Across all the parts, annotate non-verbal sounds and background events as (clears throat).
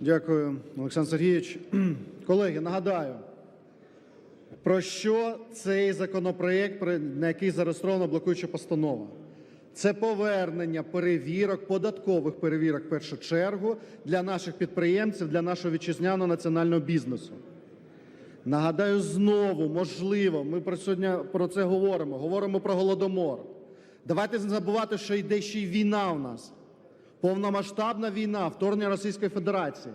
Дякую, Олександр Сергійович. (clears throat) Колеги, нагадаю, про що цей законопроект, про- на який зареєстрована блокуюча постанова. Це повернення перевірок, податкових перевірок в першу чергу для наших підприємців, для нашого вітчизняного національного бізнесу. Нагадаю знову, можливо, ми про сьогодні про це говоримо. Говоримо про голодомор. Давайте не забувати, що йде ще й війна у нас. Повномасштабна війна, вторгнення Російської Федерації.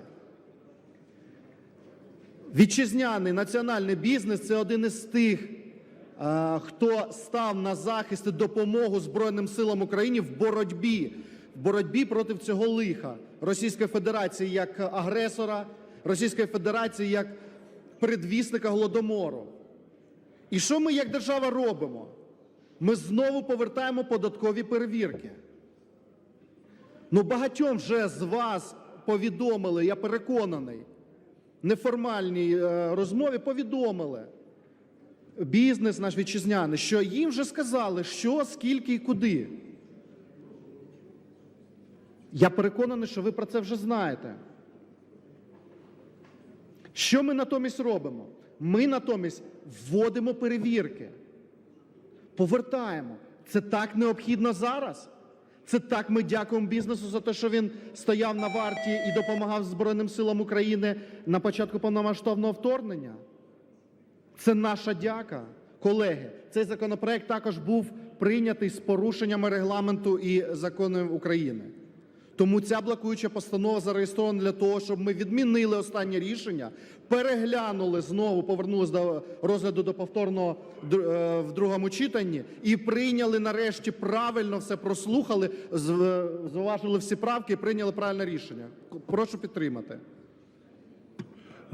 Вітчизняний національний бізнес це один із тих, хто став на захист і допомогу Збройним силам України в боротьбі, в боротьбі проти цього лиха Російської Федерації як агресора, Російської Федерації як предвісника голодомору. І що ми як держава робимо? Ми знову повертаємо податкові перевірки. Ну, багатьом вже з вас повідомили, я переконаний, неформальній е, розмові повідомили бізнес наш вітчизняний, що їм вже сказали, що, скільки і куди. Я переконаний, що ви про це вже знаєте. Що ми натомість робимо? Ми натомість вводимо перевірки, повертаємо. Це так необхідно зараз. Це так ми дякуємо бізнесу за те, що він стояв на варті і допомагав Збройним силам України на початку повномасштабного вторгнення. Це наша дяка. Колеги, цей законопроект також був прийнятий з порушеннями регламенту і законів України. Тому ця блокуюча постанова зареєстрована для того, щоб ми відмінили останнє рішення, переглянули знову, повернулися до розгляду до повторного е, в другому читанні і прийняли нарешті правильно все прослухали, зважили всі правки і прийняли правильне рішення. Прошу підтримати.